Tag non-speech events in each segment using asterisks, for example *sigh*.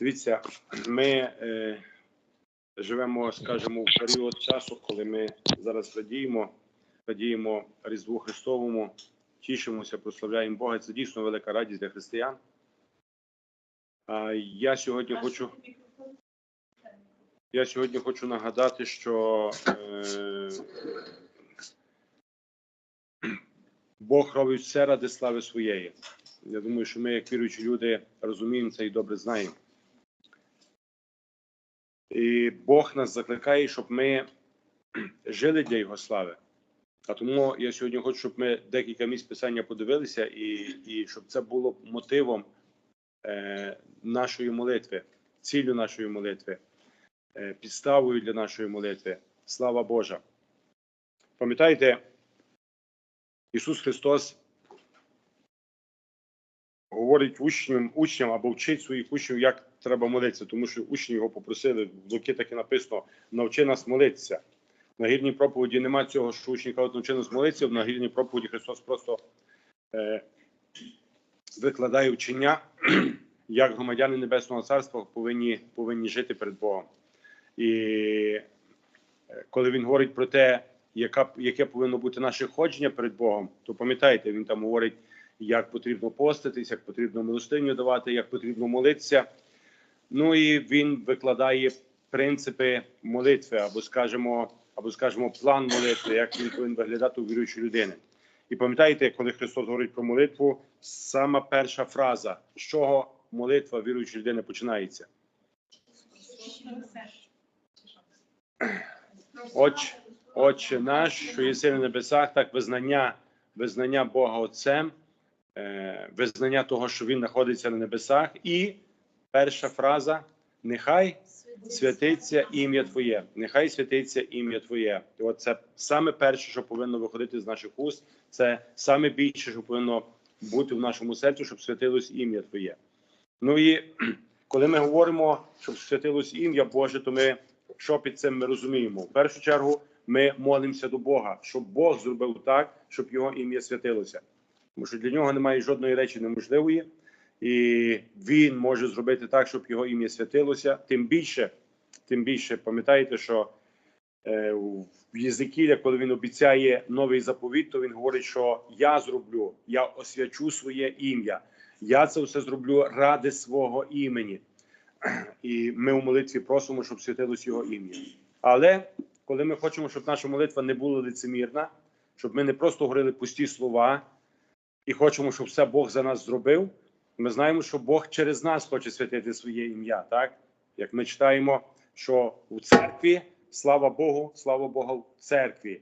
Дивіться, ми е, живемо, скажімо, в період часу, коли ми зараз радіємо, радіємо Різдву Христовому, тішимося, прославляємо Бога. Це дійсно велика радість для християн. А я сьогодні хочу. Я сьогодні хочу нагадати, що е, Бог робить все ради слави своєї. Я думаю, що ми, як віруючі люди, розуміємо це і добре знаємо. І Бог нас закликає, щоб ми *clears throat* жили для Його слави. А тому я сьогодні хочу, щоб ми декілька місць писання подивилися, і, і щоб це було мотивом е, нашої молитви, ціллю нашої молитви, е, підставою для нашої молитви. Слава Божа. Пам'ятаєте, Ісус Христос говорить учням, учням або вчить своїх учнів, як треба молитися, тому що учні його попросили, в Луки так і написано: навчи нас молитися. На гірній проповіді немає цього, що учні кажуть, навчи нас молитися. На гірній проповіді Христос просто е, викладає вчення, *clears throat* як громадяни Небесного Царства повинні, повинні жити перед Богом. І е, коли він говорить про те, яка, яке повинно бути наше ходження перед Богом, то пам'ятаєте, він там говорить, як потрібно поститись, як потрібно милостиню давати, як потрібно молитися. Ну і він викладає принципи молитви, або скажімо, або скажімо, план молитви, як він повинен виглядати у віруючої людини. І пам'ятаєте, коли Христос говорить про молитву, сама перша фраза, з чого молитва віруючої людини починається? Отче, Отче наш, що єси на небесах, так визнання, визнання Бога Отцем, визнання того, що Він знаходиться на небесах, і перша фраза: нехай святиться ім'я Твоє, нехай святиться ім'я Твоє. І от це саме перше, що повинно виходити з наших уст, це саме більше, що повинно бути в нашому серці, щоб святилось ім'я Твоє. Ну і *clears throat* коли ми говоримо, щоб святилось ім'я Боже, то ми що під цим ми розуміємо? В першу чергу ми молимося до Бога, щоб Бог зробив так, щоб його ім'я святилося. Тому що для нього немає жодної речі неможливої, і він може зробити так, щоб його ім'я святилося. Тим більше, тим більше, пам'ятаєте, що е, в Єзикіля, коли він обіцяє новий заповіт, то він говорить, що я зроблю, я освячу своє ім'я. Я це все зроблю ради свого імені. І ми у молитві просимо, щоб святилось його ім'я. Але коли ми хочемо, щоб наша молитва не була лицемірна, щоб ми не просто говорили пусті слова і хочемо, щоб все Бог за нас зробив. Ми знаємо, що Бог через нас хоче святити своє ім'я. Так як ми читаємо, що у церкві, слава Богу, слава Богу, в церкві.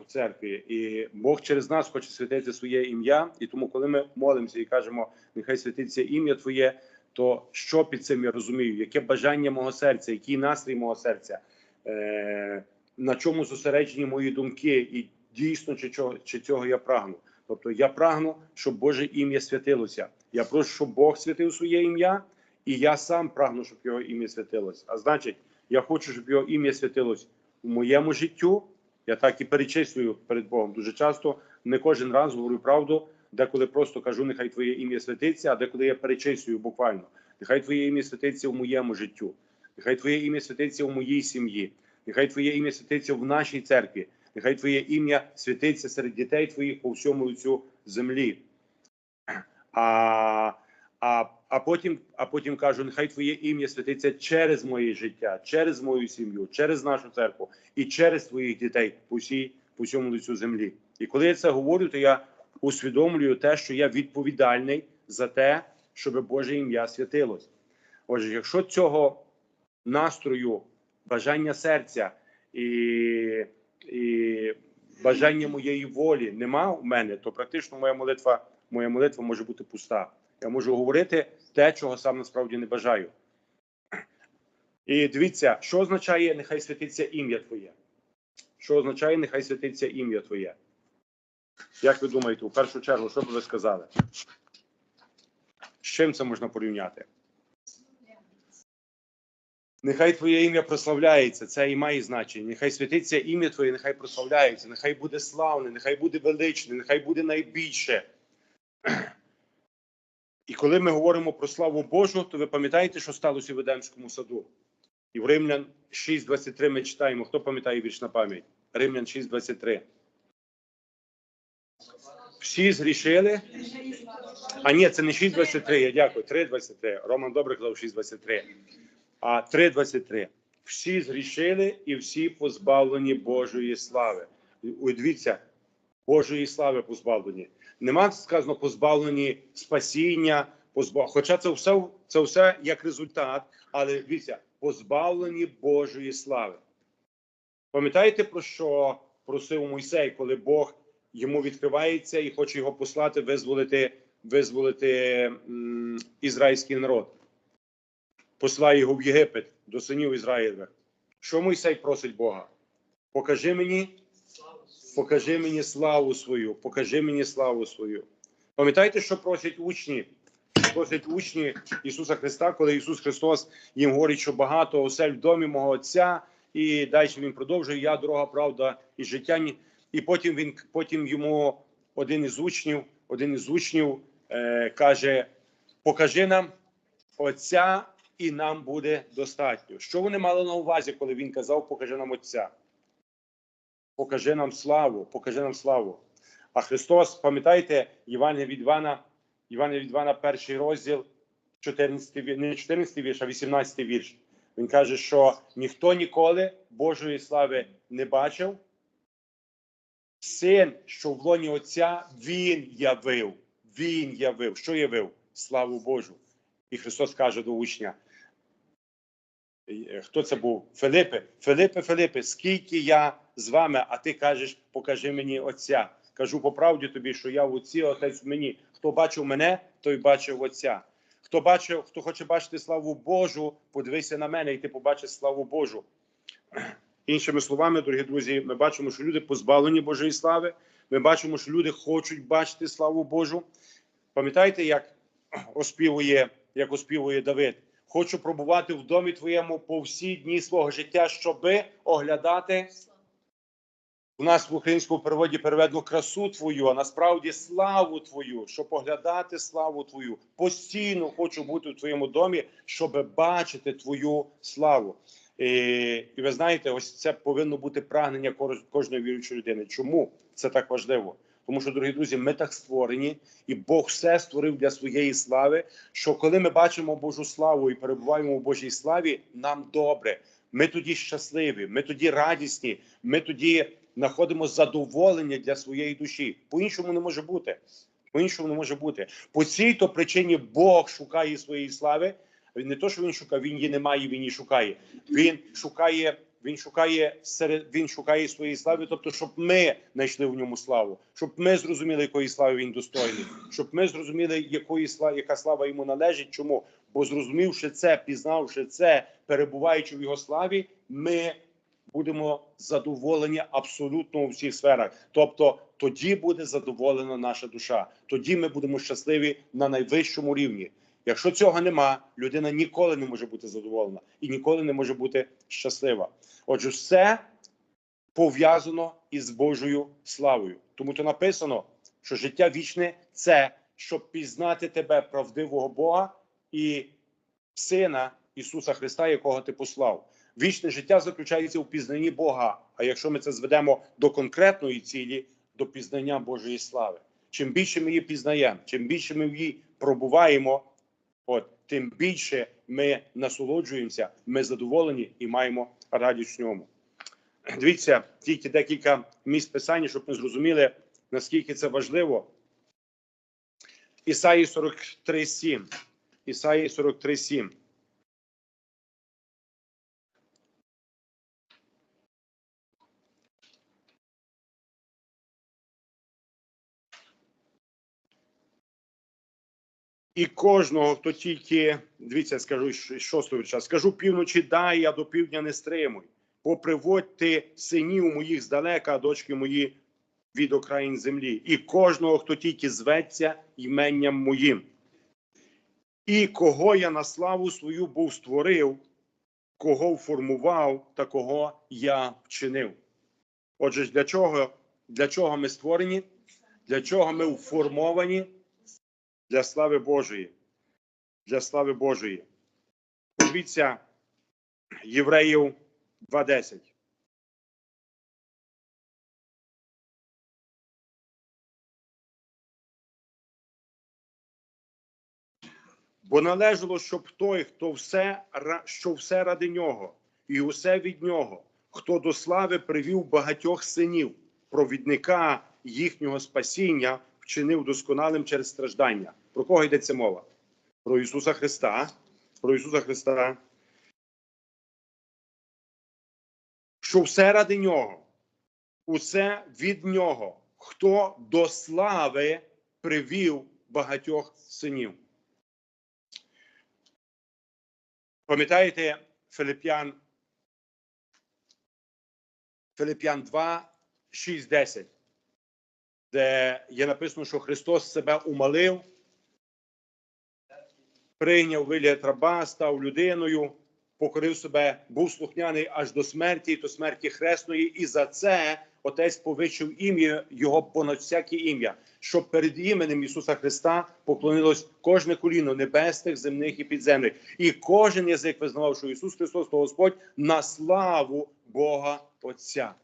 У церкві, і Бог через нас хоче святити своє ім'я. І тому, коли ми молимося і кажемо, нехай святиться ім'я Твоє, то що під цим я розумію? Яке бажання мого серця, який настрій мого серця, е, на чому зосереджені мої думки, і дійсно чи чого, чи цього я прагну? Тобто я прагну, щоб Боже ім'я святилося. Я прошу, щоб Бог святив своє ім'я, і я сам прагну, щоб його ім'я святилось. А значить, я хочу, щоб його ім'я святилось у моєму життю. Я так і перечислюю перед Богом. Дуже часто не кожен раз говорю правду, деколи просто кажу, нехай твоє ім'я святиться, а деколи я перечислюю буквально. Нехай твоє ім'я святиться в моєму життю, нехай твоє ім'я святиться в моїй сім'ї, нехай твоє ім'я святиться в нашій церкві, нехай твоє ім'я святиться серед дітей твоїх по всьому лицю землі. А, а, а, потім, а потім кажу, нехай твоє ім'я святиться через моє життя, через мою сім'ю, через нашу церкву і через твоїх дітей по всій по всьому лицю землі. І коли я це говорю, то я усвідомлюю те, що я відповідальний за те, щоб Боже ім'я святилось. Отже, якщо цього настрою, бажання серця і, і бажання моєї волі нема в мене, то практично моя молитва, моя молитва може бути пуста. Я можу говорити те, чого сам насправді не бажаю. І дивіться, що означає нехай святиться ім'я Твоє. Що означає нехай святиться ім'я Твоє? Як ви думаєте, у першу чергу, що б ви сказали? З чим це можна порівняти? Нехай Твоє ім'я прославляється, це і має значення. Нехай святиться ім'я Твоє, нехай прославляється, нехай буде славне, нехай буде величне, нехай буде найбільше. І коли ми говоримо про славу Божу, то ви пам'ятаєте, що сталося в Едемському саду? І в Римлян 6.23 ми читаємо. Хто пам'ятає вірш на пам'ять? Римлян 6.23. Всі згрішили. А ні, це не 6.23, я дякую. 3.23. Роман добре казав 6.23. А 3.23. Всі згрішили і всі позбавлені Божої слави. Дивіться, Божої слави позбавлені. Нема сказано позбавлені спасіння, позбав... хоча це все, це все як результат, але дивіться, позбавлені Божої слави. Пам'ятаєте, про що просив Мойсей, коли Бог йому відкривається і хоче його послати, визволити, визволити м, ізраїльський народ? Посилає його в Єгипет до синів Ізраїлевих. Що Мойсей просить Бога? Покажи мені покажи мені славу свою, покажи мені славу свою. Пам'ятаєте, що просять учні? Просять учні Ісуса Христа, коли Ісус Христос їм говорить, що багато осель в домі мого Отця, і далі він продовжує Я дорога, правда і життя. І потім він потім йому один із учнів, один із учнів е, каже: Покажи нам Отця, і нам буде достатньо. Що вони мали на увазі, коли він казав, покажи нам Отця? покажи нам славу, покажи нам славу. А Христос, пам'ятаєте, Івана від Івана, Івана від Івана, перший розділ, 14, ві- не 14 вірш, а 18 вірш. Він каже, що ніхто ніколи Божої слави не бачив. Син, що в лоні Отця, він явив. Він явив. Що явив? Славу Божу. І Христос каже до учня: Хто це був? Филипе, Филипе, Филипе, скільки я з вами, а ти кажеш, покажи мені Отця. Кажу по правді тобі, що я в Отці, Отець в мені. Хто бачив мене, той бачив Отця. Хто бачив, хто хоче бачити славу Божу, подивися на мене, і ти побачиш славу Божу. Іншими словами, дорогі друзі, ми бачимо, що люди позбавлені Божої слави. Ми бачимо, що люди хочуть бачити славу Божу. Пам'ятаєте, як оспівує, як оспівує Давид? Хочу пробувати в домі твоєму по всі дні свого життя, щоби оглядати у нас в українському переводі переведено красу твою, а насправді славу твою, щоб оглядати славу твою. Постійно хочу бути в твоєму домі, щоб бачити твою славу. І, і ви знаєте, ось це повинно бути прагнення кож- кожної віруючої людини. Чому це так важливо? Тому що, дорогі друзі, ми так створені, і Бог все створив для своєї слави. Що коли ми бачимо Божу славу і перебуваємо у Божій славі, нам добре. Ми тоді щасливі, ми тоді радісні, ми тоді знаходимо задоволення для своєї душі. По-іншому не може бути. По-іншому не може бути. По цій то причині Бог шукає своєї слави. Не то, що він шукає, він її немає, він її шукає. Він шукає, він шукає серед він шукає своєї слави, тобто, щоб ми знайшли в ньому славу, щоб ми зрозуміли, якої слави він достойний, щоб ми зрозуміли, якої слави, яка слава йому належить. Чому? Бо зрозумівши це, пізнавши це, перебуваючи в його славі, ми будемо задоволені абсолютно у всіх сферах. Тобто, тоді буде задоволена наша душа. Тоді ми будемо щасливі на найвищому рівні. Якщо цього нема, людина ніколи не може бути задоволена і ніколи не може бути щаслива. Отже, все пов'язано із Божою славою. Тому то написано, що життя вічне це щоб пізнати тебе, правдивого Бога і Сина Ісуса Христа, якого ти послав. Вічне життя заключається у пізнанні Бога. А якщо ми це зведемо до конкретної цілі, до пізнання Божої слави. Чим більше ми її пізнаємо, чим більше ми в її пробуваємо, от тим більше ми насолоджуємося, ми задоволені і маємо радість ньому. Дивіться, тільки декілька місць писання, щоб ми зрозуміли, наскільки це важливо. Ісаї 43,7. Ісаї 43,7. І кожного, хто тільки дивіться, скажу шостого вірша, скажу півночі, дай я до півдня не стримуй. Поприводьте синів моїх здалека, а дочки мої від окраїн землі, і кожного, хто тільки зветься іменням моїм. І кого я на славу свою був створив, кого формував та кого я вчинив. Отже, для чого, для чого ми створені? Для чого ми уформовані? Для слави Божої. для слави Божої. Подивіться Євреїв 2.10. Бо належало, щоб той, хто все, що все ради нього, і усе від нього, хто до слави привів багатьох синів, провідника їхнього спасіння, вчинив досконалим через страждання. Про кого йдеться мова? Про Ісуса Христа. Про Ісуса Христа. Що все ради нього, усе від нього, хто до слави привів багатьох синів. Пам'ятаєте Филип'ян Филип'ян 2, 6, 10, де є написано, що Христос себе умалив, прийняв вигляд раба, став людиною, покорив себе, був слухняний аж до смерті, до смерті хресної, і за це Отець повищив ім'я його понад всяке ім'я, щоб перед іменем Ісуса Христа поклонилось кожне коліно небесних, земних і підземних, і кожен язик визнавав, що Ісус Христос то Господь на славу Бога Отця.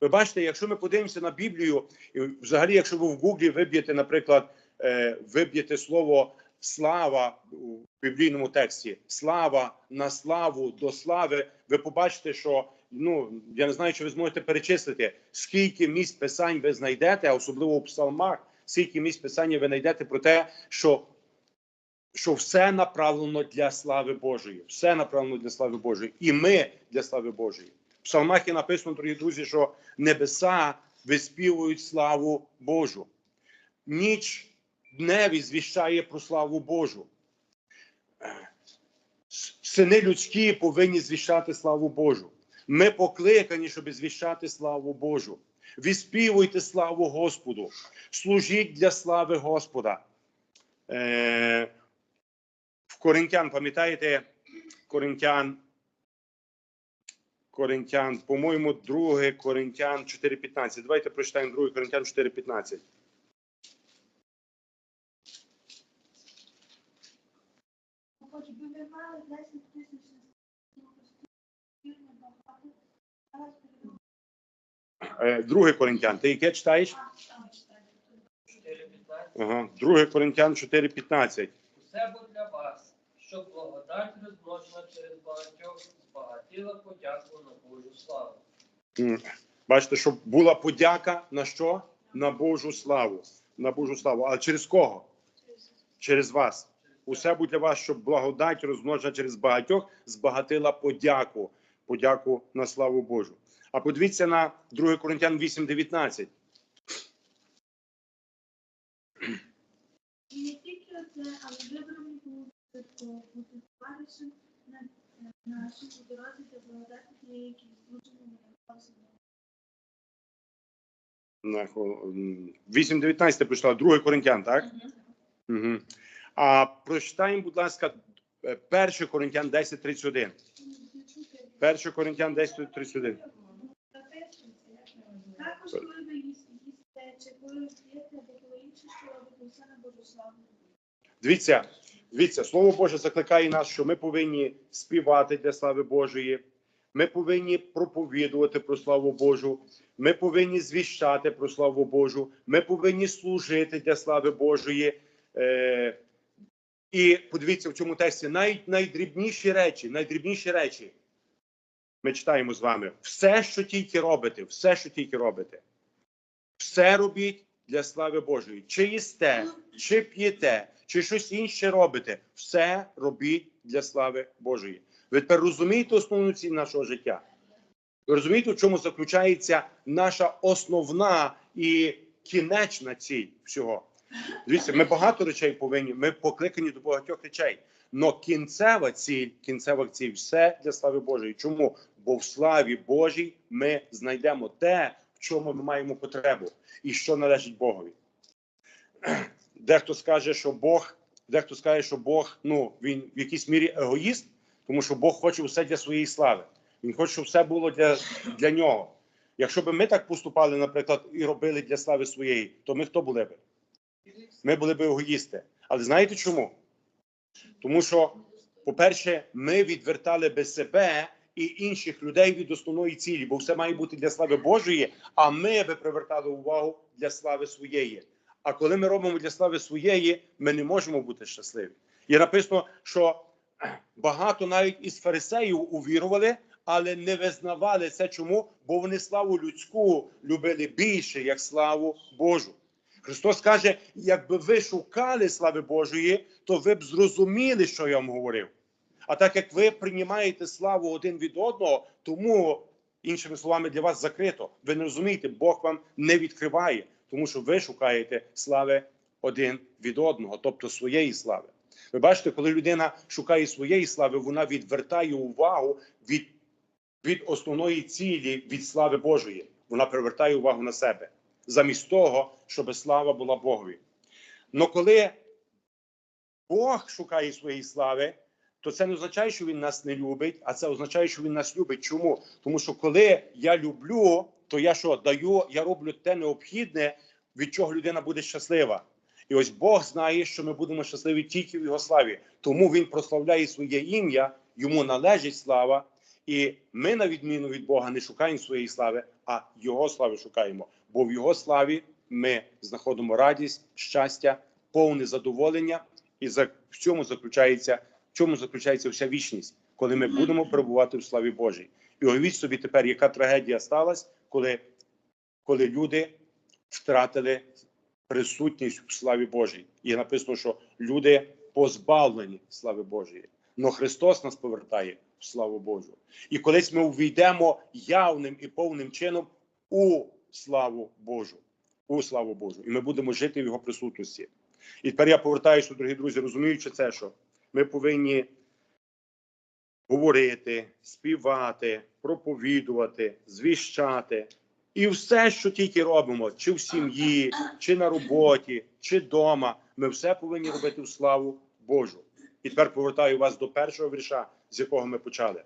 Ви бачите, якщо ми подивимося на Біблію, і взагалі, якщо ви в Гуглі виб'єте, наприклад, е, виб'єте слово слава у біблійному тексті, слава на славу до слави, ви побачите, що ну я не знаю, чи ви зможете перечислити, скільки місць писань ви знайдете, а особливо у псалмах, скільки місць писання ви знайдете про те, що що все направлено для слави Божої, все направлено для слави Божої, і ми для слави Божої. В псалмах написано, дорогі друзі, що небеса виспівують славу Божу. Ніч дневі звіщає про славу Божу. Сини людські повинні звіщати славу Божу. Ми покликані, щоб звіщати славу Божу. Віспівуйте славу Господу, служіть для слави Господа. Е, в Коринтян, пам'ятаєте, Коринтян, Коринтян, по-моєму, 2 Коринтян 4.15. Давайте прочитаємо 2 Коринтян 4.15. Хоч би ви мали 10 тисяч небагато, зараз Е, 2 Коринтян. Ти яке читаєш? 4.15. Ага. 2 Коринтян 4.15. Усе бо для вас, щоб благодать розмножена через багатьох збагатіла подяку на Божу славу. Бачите, щоб була подяка на що? На Божу славу. На Божу славу. А через кого? Через вас. Усе будь для вас, щоб благодать розмножена через багатьох збагатила подяку. Подяку на славу Божу. А подивіться на 2 Коринтян 8.19. І не тільки оце, але вибрані були бути товаришем на нашій дорозі для благодаті тієї, які злучені на м, 8.19 прийшла, 2 Коринтян, так? Угу. А прочитаємо, будь ласка, 1 Коринтян 10.31. 1 Коринтян 10.31. Також, коли ви їсте, чи коли п'єте, або коли інше, що робите, все на. Дивіться, дивіться, слово Боже закликає нас, що ми повинні співати для слави Божої. Ми повинні проповідувати про славу Божу. Ми повинні звіщати про славу Божу. Ми повинні служити для слави Божої. Е, і подивіться в цьому тексті най, найдрібніші речі, найдрібніші речі. Ми читаємо з вами все, що тільки робите, все, що тільки робите. Все робіть для слави Божої. Чи їсте, чи п'єте, чи щось інше робите, все робіть для слави Божої. Ви тепер розумієте основну ціль нашого життя? Ви розумієте, в чому заключається наша основна і кінечна ціль всього? Дивіться, ми багато речей повинні, ми покликані до багатьох речей. Но кінцева ціль, кінцева ціль все для слави Божої. Чому? Бо в славі Божій ми знайдемо те, в чому ми маємо потребу, і що належить Богові. Дехто скаже, що Бог, дехто скаже, що Бог ну він в якійсь мірі егоїст, тому що Бог хоче все для своєї слави. Він хоче, щоб все було для, для нього. Якщо б ми так поступали, наприклад, і робили для слави своєї, то ми хто були б? Ми були б егоїсти. Але знаєте чому? Тому що, по-перше, ми відвертали би себе і інших людей від основної цілі, бо все має бути для слави Божої, а ми би привертали увагу для слави своєї. А коли ми робимо для слави своєї, ми не можемо бути щасливі. Є написано, що багато навіть із фарисеїв увірували, але не визнавали це. Чому? Бо вони славу людську любили більше, як славу Божу. Христос каже: якби ви шукали слави Божої, то ви б зрозуміли, що я вам говорив. А так як ви приймаєте славу один від одного, тому, іншими словами, для вас закрито. Ви не розумієте, Бог вам не відкриває, тому що ви шукаєте слави один від одного, тобто своєї слави. Ви бачите, коли людина шукає своєї слави, вона відвертає увагу від, від основної цілі, від слави Божої. Вона привертає увагу на себе, замість того, щоб слава була Богові. Но коли Бог шукає своєї слави, то це не означає, що він нас не любить, а це означає, що він нас любить. Чому? Тому що коли я люблю, то я що даю, я роблю те необхідне, від чого людина буде щаслива. І ось Бог знає, що ми будемо щасливі тільки в його славі. Тому він прославляє своє ім'я, йому належить слава. І ми, на відміну від Бога, не шукаємо своєї слави, а Його слави шукаємо. Бо в Його славі ми знаходимо радість, щастя, повне задоволення, і за в цьому заключається в чому заключається вся вічність, коли ми будемо перебувати в славі Божій. І уявіть собі тепер, яка трагедія сталася, коли, коли люди втратили присутність в славі Божій. І написано, що люди позбавлені слави Божої. Но Христос нас повертає в славу Божу. І колись ми увійдемо явним і повним чином у славу Божу. У славу Божу. І ми будемо жити в його присутності. І тепер я повертаюся, дорогі друзі, розуміючи це, що ми повинні говорити, співати, проповідувати, звіщати. І все, що тільки робимо, чи в сім'ї, чи на роботі, чи вдома, ми все повинні робити в славу Божу. І тепер повертаю вас до першого вірша, з якого ми почали.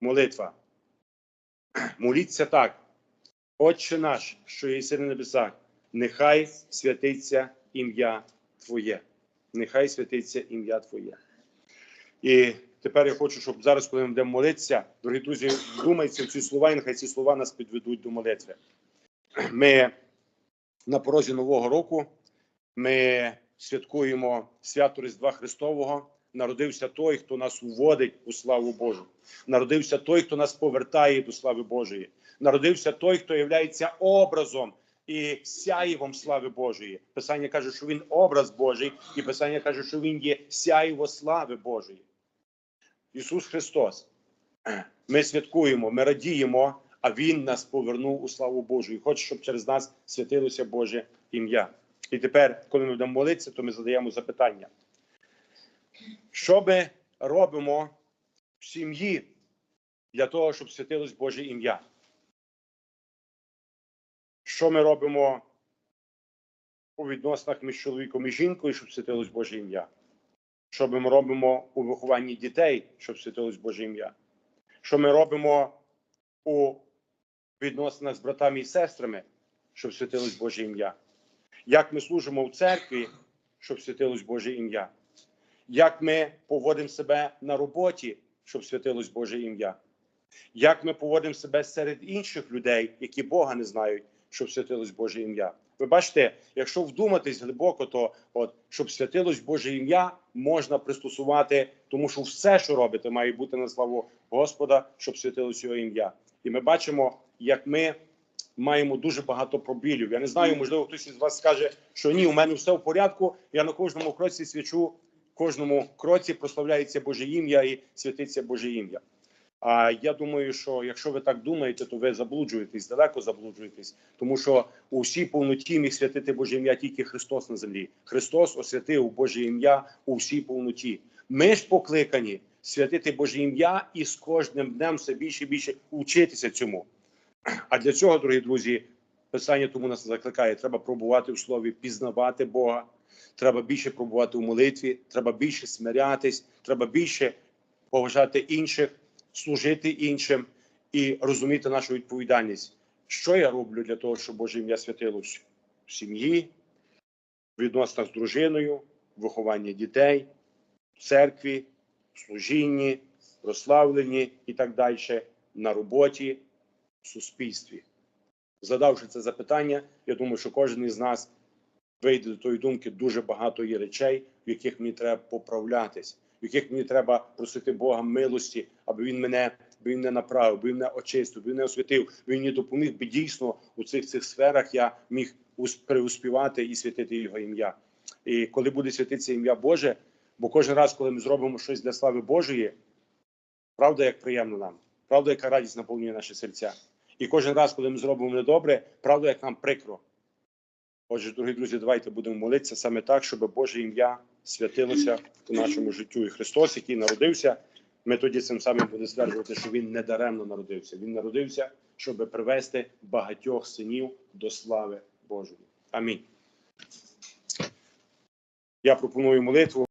Молитва. Моліться так. Отче наш, що єси на небесах, нехай святиться ім'я Твоє. Нехай святиться ім'я Твоє. І тепер я хочу, щоб зараз, коли ми будемо молитися, дорогі друзі, вдумайтеся в ці слова, і нехай ці слова нас підведуть до молитви. Ми на порозі Нового року ми святкуємо свято Різдва Христового. Народився той, хто нас уводить у славу Божу. Народився той, хто нас повертає до слави Божої. Народився той, хто є образом і сяєвом слави Божої. Писання каже, що він образ Божий, і Писання каже, що він є сяєво слави Божої. Ісус Христос. Ми святкуємо, ми радіємо, а Він нас повернув у славу Божу і хоче, щоб через нас святилося Боже ім'я. І тепер, коли ми будемо молитися, то ми задаємо запитання. Що ми робимо в сім'ї для того, щоб святилось Боже ім'я? Що ми робимо у відносинах між чоловіком і жінкою, щоб святилось Боже ім'я? Що ми робимо у вихованні дітей, щоб святилось Боже ім'я? Що ми робимо у відносинах з братами і сестрами, щоб святилось Боже ім'я? Як ми служимо в церкві, щоб святилось Боже ім'я? Як ми поводимо себе на роботі, щоб святилось Боже ім'я? Як ми поводимо себе серед інших людей, які Бога не знають, щоб святилось Боже ім'я? Ви бачите, якщо вдуматись глибоко, то от щоб святилось Боже ім'я, можна пристосувати, тому що все, що робите, має бути на славу Господа, щоб святилось його ім'я. І ми бачимо, як ми маємо дуже багато пробілів. Я не знаю, можливо, хтось із вас скаже, що ні, у мене все в порядку. Я на кожному кроці свячу, кожному кроці прославляється Боже ім'я і святиться Боже ім'я. А я думаю, що якщо ви так думаєте, то ви заблуджуєтесь, далеко заблуджуєтесь, тому що у всій повноті міг святити Боже ім'я тільки Христос на землі. Христос освятив Боже ім'я у всій повноті. Ми ж покликані святити Боже ім'я і з кожним днем все більше і більше вчитися цьому. А для цього, дорогі друзі, писання тому нас закликає: треба пробувати в слові, пізнавати Бога. Треба більше пробувати у молитві, треба більше смирятись, треба більше поважати інших служити іншим і розуміти нашу відповідальність. Що я роблю для того, щоб Боже ім'я святилось в сім'ї, в відносинах з дружиною, вихованні дітей, в церкві, в служінні, прославленні і так далі, на роботі, в суспільстві. Задавши це запитання, я думаю, що кожен із нас вийде до тої думки, дуже багато є речей, в яких мені треба поправлятись, в яких мені треба просити Бога милості, аби він мене, аби він мене направив, аби він мене очистив, аби він мене освятив, аби він мені допоміг би дійсно у цих цих сферах я міг ус- преуспівати і святити його ім'я. І коли буде святитися ім'я Боже, бо кожен раз, коли ми зробимо щось для слави Божої, правда, як приємно нам, правда, яка радість наповнює наші серця. І кожен раз, коли ми зробимо недобре, правда, як нам прикро. Отже, дорогі друзі, давайте будемо молитися саме так, щоб Боже ім'я святилося у нашому життю. І Христос, який народився, ми тоді цим самим будемо стверджувати, що Він не даремно народився. Він народився, щоб привести багатьох синів до слави Божої. Амінь. Я пропоную молитву.